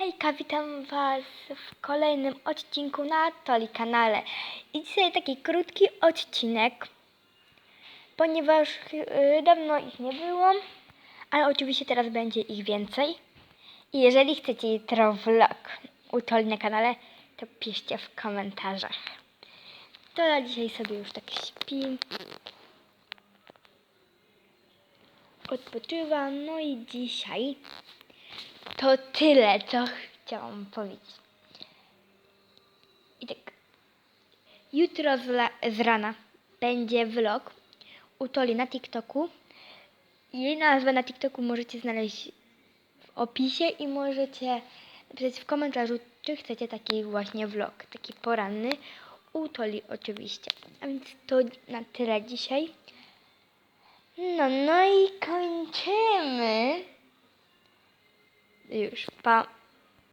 Hejka, witam Was w kolejnym odcinku na Toli kanale. I dzisiaj taki krótki odcinek, ponieważ yy, dawno ich nie było, ale oczywiście teraz będzie ich więcej. I jeżeli chcecie jutro vlog u Toli na kanale, to piszcie w komentarzach. Tola dzisiaj sobie już tak śpi. Odpoczywa, no i dzisiaj to tyle, co chciałam powiedzieć. I tak. Jutro z, z rana będzie vlog u Toli na TikToku. Jej nazwę na TikToku możecie znaleźć w opisie i możecie napisać w komentarzu, czy chcecie taki właśnie vlog, taki poranny. U Toli oczywiście. A więc to na tyle dzisiaj. No, no i kończymy. Już, pa.